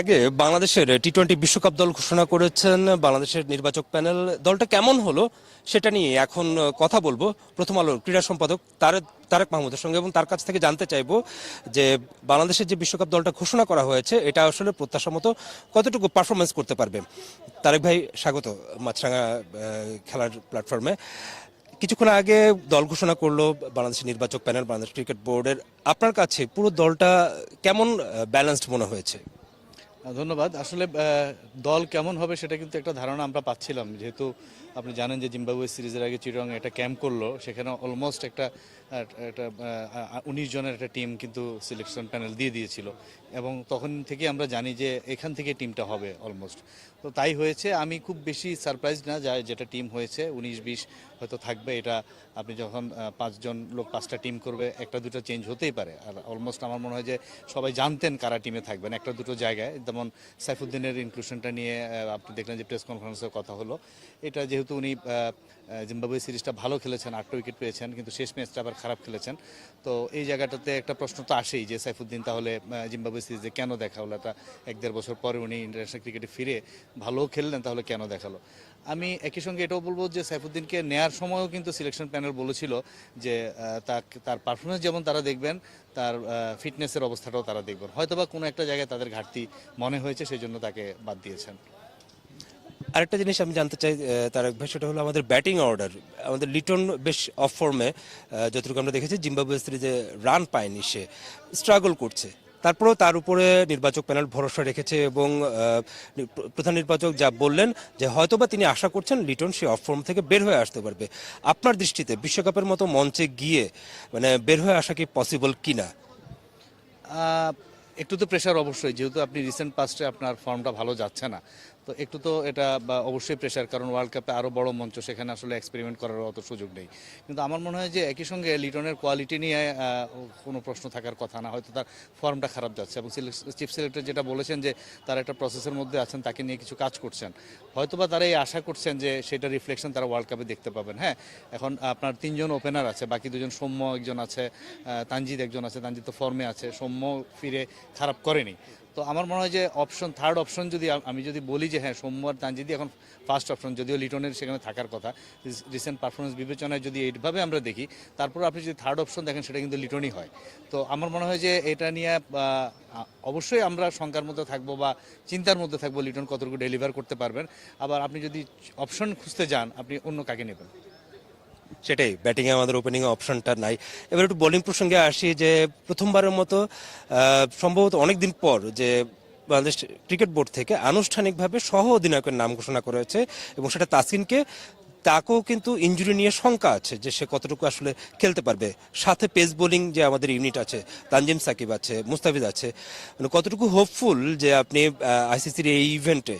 আগে বাংলাদেশের T twenty বিশ্বকাপ দল ঘোষণা করেছেন বাংলাদেশের নির্বাচক প্যানেল। দলটা কেমন হলো সেটা নিয়ে এখন কথা বলব। প্রথম আলোর ক্রীড়া সম্পাদক তারেক তারেক মাহমুদের সঙ্গে এবং তার কাছ থেকে জানতে চাইব যে বাংলাদেশের যে বিশ্বকাপ দলটা ঘোষণা করা হয়েছে, এটা আসলে প্রত্যাশা মতো কতটুকু পারফরমেন্স করতে পারবে? তারেক ভাই, স্বাগত মাছরাঙা খেলার প্ল্যাটফর্মে কিছুক্ষণ আগে দল ঘোষণা করল বাংলাদেশের নির্বাচক প্যানেল, বাংলাদেশ ক্রিকেট বোর্ডের। আপনার কাছে পুরো দলটা কেমন ব্যালেন্সড মনে হয়েছে? ধন্যবাদ। আসলে দল কেমন হবে সেটা কিন্তু একটা ধারণা আমরা পাচ্ছিলাম। যেহেতু আপনি জানেন যে জিম্বাবুয়ে সিরিজের আগে চিরং একটা ক্যাম্প করল, সেখানে অলমোস্ট একটা একটা উনিশ জনের একটা টিম কিন্তু সিলেকশন প্যানেল দিয়ে দিয়েছিল। এবং তখন থেকে আমরা জানি যে এখান থেকে টিমটা হবে অলমোস্ট তো তাই হয়েছে। আমি খুব বেশি সারপ্রাইজ না যা যেটা টিম হয়েছে, উনিশ বিশ হয়তো থাকবে। এটা আপনি যখন পাঁচজন লোক, পাঁচটা টিম করবে, একটা দুটো চেঞ্জ হতেই পারে। আর অলমোস্ট আমার মনে হয় যে সবাই জানতেন কারা টিমে থাকবেন। একটা দুটো জায়গায়, যেমন সাইফুদ্দিনের ইনক্লুশনটা নিয়ে আপনি দেখলেন যে প্রেস কনফারেন্সের কথা হলো। এটা যেহেতু উনি জিম্বাবুয়ে সিরিজটা ভালো খেলেছেন, আটটা উইকেট পেয়েছেন, কিন্তু শেষ ম্যাচটা আবার খারাপ খেলেছেন। তো এই জায়গাটাতে একটা প্রশ্ন তো আসেই যে সাইফুদ্দিন তাহলে জিম্বাবুয়ে সিরিজে কেন দেখা হলো? এটা এক দেড় বছর পরে উনি ইন্টারন্যাশনাল ক্রিকেটে ফিরে ভালো খেললেন, তাহলে কেন দেখাল? আমি একই সঙ্গে এটাও বলব যে সাইফুদ্দিনকে নেয়ার সময়ও কিন্তু সিলেকশন প্যানেল বলেছিল যে তার পারফরমেন্স যেমন তারা দেখবেন, তার ফিটনেসের অবস্থাটাও তারা দেখবেন। হয়তোবা কোনো একটা জায়গায় তাদের ঘাটতি মনে হয়েছে সেই জন্য তাকে বাদ দিয়েছেন। আরেকটা জিনিস আমি জানতে চাই তারেক ভাই সেটা হলো আমাদের ব্যাটিং অর্ডার আমাদের লিটন বেশ অফ ফর্মে যতটুকু আমরা দেখেছি জিম্বাবুয়ে সিরিজে রান পায়নি সে স্ট্রাগল করছে। তারপরেও তার উপরে নির্বাচক প্যানেল ভরসা রেখেছে এবং প্রধান নির্বাচক যা বললেন যে হয়তোবা তিনি আশা করছেন লিটন সে অফ ফর্ম থেকে বের হয়ে আসতে পারবে। আপনার দৃষ্টিতে বিশ্বকাপের মতো মঞ্চে গিয়ে মানে বের হয়ে আসা কি পসিবল কিনা? একটু তো প্রেশার অবশ্যই, যেহেতু আপনি রিসেন্ট পাস্টে আপনার ফর্মটা ভালো যাচ্ছে না। তো একটু তো এটা অবশ্যই প্রেশার কারণ ওয়ার্ল্ড কাপে আরও বড় মঞ্চ, সেখানে আসলে এক্সপেরিমেন্ট করার অত সুযোগ নেই। কিন্তু আমার মনে হয় যে একই সঙ্গে লিটনের কোয়ালিটি নিয়ে কোনো প্রশ্ন থাকার কথা না, হয়তো তার ফর্মটা খারাপ যাচ্ছে এবং চিফ সিলেক্টর যেটা বলেছেন যে তার একটা প্রসেসের মধ্যে আছেন, তাকে নিয়ে কিছু কাজ করছেন। হয়তোবা তারা এই আশা করছেন যে সেটা রিফ্লেকশন তারা ওয়ার্ল্ড কাপে দেখতে পাবেন। হ্যাঁ এখন আপনার তিনজন ওপেনার আছে, বাকি দুজন সৌম্য একজন আছে তানজিদ একজন আছে তানজিদ তো ফর্মে আছে, সৌম্য ফিরে খারাপ করেনি। তো আমার মনে হয় যে অপশন থার্ড অপশন যদি আমি যদি বলি যে হ্যাঁ সোমবার তানজিদি এখন ফার্স্ট অপশন যদিও লিটনের সেখানে থাকার কথা রিসেন্ট পারফরমেন্স বিবেচনায় যদি এইভাবে আমরা দেখি, তারপর আপনি যদি থার্ড অপশন দেখেন, সেটা কিন্তু লিটনই হয়। তো আমার মনে হয় যে এটা নিয়ে অবশ্যই আমরা শঙ্কার মধ্যে থাকব বা চিন্তার মধ্যে থাকব লিটন কতটুকু ডেলিভার করতে পারবেন। আবার আপনি যদি অপশন খুঁজতে যান, আপনি অন্য কাকে নেবেন? সেটাই ব্যাটিংয়ে আমাদের ওপেনিং অপশনটা নাই। এবার একটু বোলিং প্রসঙ্গে আসি যে, প্রথমবারের মতো সম্ভবত অনেকদিন পর যে, বাংলাদেশ ক্রিকেট বোর্ড থেকে আনুষ্ঠানিকভাবে সহ অধিনায়কের নাম ঘোষণা করেছে এবং সেটা তাসিনকে তাকেও কিন্তু ইঞ্জুরি নিয়ে শঙ্কা আছে যে, সে কতটুকু আসলে খেলতে পারবে। সাথে পেস বোলিং যে আমাদের ইউনিট আছে, তানজিম সাকিব আছে, মুস্তাফিজ আছে মানে কতটুকু হোপফুল যে আপনি আইসিসির এই ইভেন্টে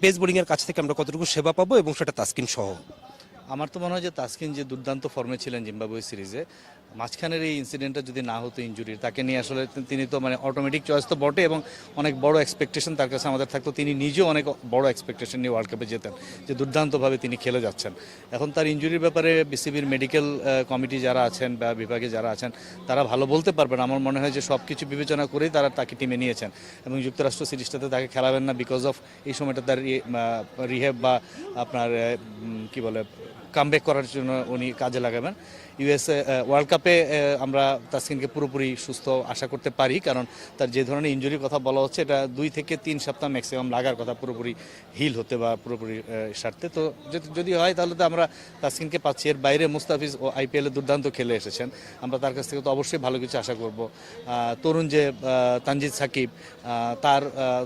পেস বোলিং এর কাছ থেকে আমরা কতটুকু সেবা পাবো এবং সেটা তাসকিন সহ। আমার তো মনে হয় যে তাসকিন যে দুর্দান্ত ফর্মে ছিলেন জিম্বাবুয়ে সিরিজে, মাঝখানের এই ইনসিডেন্টটা যদি না হতো ইঞ্জুরির তাকে নিয়ে আসলে তিনি তো মানে অটোমেটিক চয়েস তো বটে এবং অনেক বড় এক্সপেকটেশন তার কাছে আমাদের থাকতো। তিনি নিজেও অনেক বড় এক্সপেকটেশন নিয়ে ওয়ার্ল্ড কাপে যেতেন, যে দুর্দান্তভাবে তিনি খেলে যাচ্ছেন। এখন তার ইঞ্জুরির ব্যাপারে বিসিবির মেডিকেল কমিটি যারা আছেন বা বিভাগে যারা আছেন, তারা ভালো বলতে পারবেন। আমার মনে হয় যে সব কিছু বিবেচনা করেই তারা তাকে টিমে নিয়েছেন এবং যুক্তরাষ্ট্র সিরিজটাতে তাকে খেলাবেন না বিকজ অফ এই সময়টা তার রিহেব বা আপনার কি বলে কামব্যাক করার জন্য উনি কাজে লাগাবেন। ইউএসএ ওয়ার্ল্ড কাপে আমরা তাসকিনকে পুরোপুরি সুস্থ আশা করতে পারি, কারণ তার যে ধরনের ইঞ্জুরির কথা বলা হচ্ছে, এটা দুই থেকে তিন সপ্তাহ ম্যাক্সিমাম লাগার কথা পুরোপুরি হিল হতে বা পুরোপুরি সারতে। তো যদি- হয়, তাহলে তো আমরা তাসকিনকে পাচ্ছি। এর বাইরে মুস্তাফিজ ও আইপিএলে দুর্দান্ত খেলে এসেছেন। আমরা তার কাছ থেকে তো অবশ্যই ভালো কিছু আশা করব। তরুণ যে তানজিদ সাকিব তার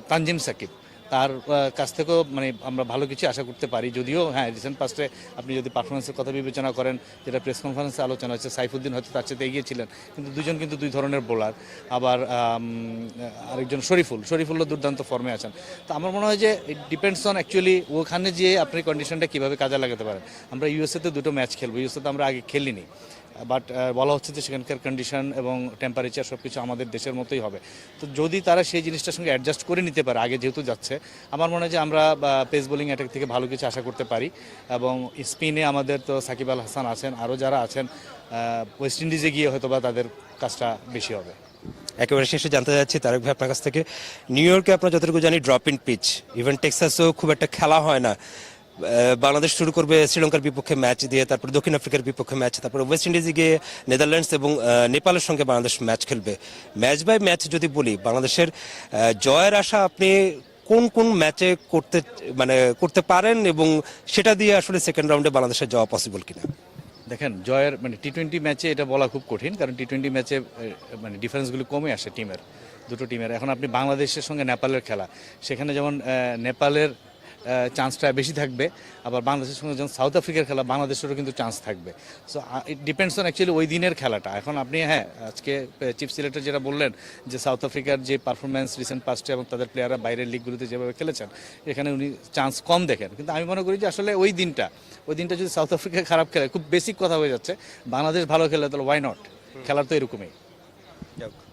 তানজিম সাকিব তার কাছ থেকেও মানে আমরা ভালো কিছু আশা করতে পারি। যদিও হ্যাঁ রিসেন্ট পাস্টে আপনি যদি পারফরমেন্সের কথা বিবেচনা করেন, যেটা প্রেস কনফারেন্সে আলোচনা হচ্ছে, সাইফুদ্দিন হয়তো তার সাথে এগিয়েছিলেন, কিন্তু দুজন কিন্তু দুই ধরনের বোলার আবার আরেকজন শরীফুল, শরীফুল্লাহ দুর্দান্ত ফর্মে আছেন। তো আমার মনে হয় যে ডিপেন্ডস অন অ্যাকচুয়ালি ওখানে যেয়ে আপনি কন্ডিশনটা কীভাবে কাজে লাগাতে পারেন। আমরা ইউএসএতে দুটো ম্যাচ খেলব। ইউএসএতে আমরা আগে খেলিনি। বাট বলা হচ্ছে যে সেখানকার কন্ডিশন এবং টেম্পারেচার সব কিছু আমাদের দেশের মতোই হবে। তো যদি তারা সেই জিনিসটার সঙ্গে অ্যাডজাস্ট করে নিতে পারে, আগে যেহেতু যাচ্ছে, আমার মনে হয় যে আমরা পেস বোলিং অ্যাটাক থেকে ভালো কিছু আশা করতে পারি। এবং স্পিনে আমাদের তো সাকিব আল হাসান আছেন, আরও যারা আছেন ওয়েস্ট ইন্ডিজে গিয়ে হয়তো বা তাদের কাজটা বেশি হবে। একেবারে শেষে জানতে চাচ্ছি, তারেক ভাই আপনার কাছ থেকে নিউ ইয়র্কে আপনার যতটুকু জানি ড্রপ ইন পিচ ইভেন টেক্সাসও খুব একটা খেলা হয় না। বাংলাদেশ শুরু করবে শ্রীলঙ্কার বিপক্ষে ম্যাচ দিয়ে, তারপর দক্ষিণ আফ্রিকার বিপক্ষে ম্যাচ, তারপর ওয়েস্ট ইন্ডিজে গিয়ে নেদারল্যান্ডস এবং নেপালের সঙ্গে বাংলাদেশ ম্যাচ খেলবে। ম্যাচ বাই ম্যাচ যদি বলি, বাংলাদেশের জয়ের আশা আপনি কোন কোন ম্যাচে করতে মানে করতে পারেন এবং সেটা দিয়ে আসলে সেকেন্ড রাউন্ডে বাংলাদেশের যাওয়া পসিবল কিনা? দেখেন, জয়ের মানে টি টোয়েন্টি ম্যাচে এটা বলা খুব কঠিন, কারণ টি টোয়েন্টি ম্যাচে মানে ডিফারেন্সগুলো কমে আসে টিমের দুটো টিমের এখন আপনি বাংলাদেশের সঙ্গে নেপালের খেলা, সেখানে যেমন নেপালের চান্সটা বেশি থাকবে। আবার বাংলাদেশের সঙ্গে যখন সাউথ আফ্রিকার খেলা, বাংলাদেশেরও কিন্তু চান্স থাকবে। So it depends on actually ওই দিনের খেলাটা। এখন আপনি হ্যাঁ আজকে চিফ সিলেক্টর যেটা বললেন, যে সাউথ আফ্রিকার যে পারফরমেন্স রিসেন্ট পাস্টে এবং তাদের প্লেয়াররা বাইরের লিগগুলোতে যেভাবে খেলেছেন, এখানে উনি চান্স কম দেখেন। কিন্তু আমি মনে করি যে আসলে ওই দিনটা ওই দিনটা যদি সাউথ আফ্রিকা খারাপ খেলে, খুব বেসিক কথা হয়ে যাচ্ছে, বাংলাদেশ ভালো খেলে তাহলে ওয়াই নট খেলার তো এরকমই।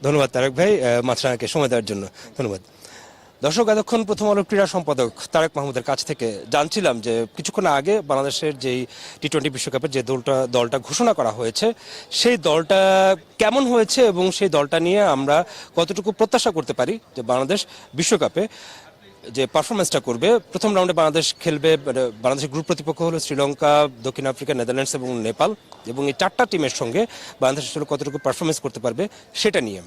ধন্যবাদ তারক ভাই মাছরাঙাকে সময় দেওয়ার জন্য। ধন্যবাদ। দর্শক, এতক্ষণ প্রথম আলো ক্রীড়া সম্পাদক তারেক মাহমুদের কাছ থেকে জানছিলাম যে কিছুক্ষণ আগে বাংলাদেশের যেই টি টোয়েন্টি বিশ্বকাপের যে দলটা দলটা ঘোষণা করা হয়েছে, সেই দলটা কেমন হয়েছে এবং সেই দলটা নিয়ে আমরা কতটুকু প্রত্যাশা করতে পারি যে বাংলাদেশ বিশ্বকাপে যে পারফরমেন্সটা করবে? প্রথম রাউন্ডে বাংলাদেশ খেলবে মানে বাংলাদেশের গ্রুপ প্রতিপক্ষ হলো শ্রীলঙ্কা, দক্ষিণ আফ্রিকা, নেদারল্যান্ডস এবং নেপাল এবং এই চারটা টিমের সঙ্গে বাংলাদেশ আসলে কতটুকু পারফরমেন্স করতে পারবে সেটা নিয়ে।